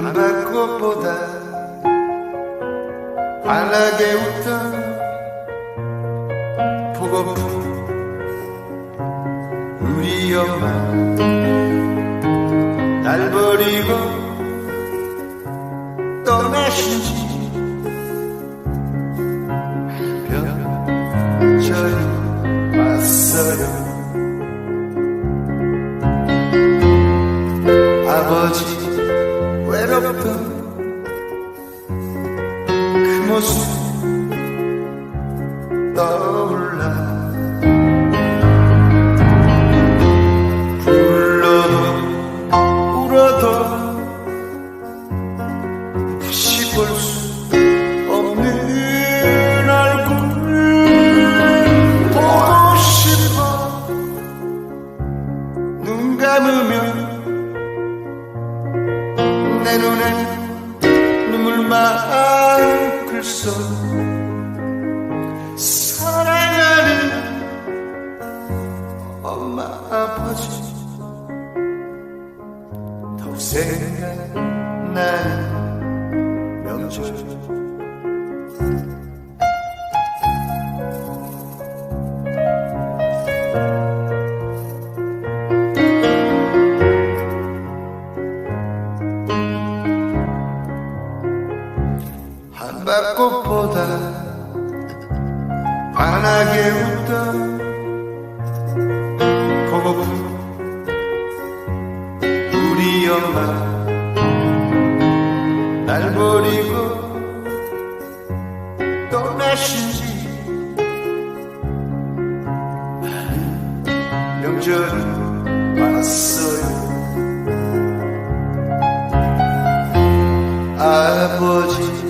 한밭꽃보다 환하게 웃던 보고픈 우리 엄마. 날 버리고 떠나신지 별처럼 왔어요. 아버지 모습 떠올라 불러도 울어도 다시 볼 수 없는 얼굴 보고 싶어 눈 감으면 내 눈에 눈물만 글써 사랑하는 엄마 아버지. 더욱 생각나는 명절 꽃보다 환하게 웃던 보고픈 우리 엄마. 날 버리고 떠나신지 명절 왔어요. 아버지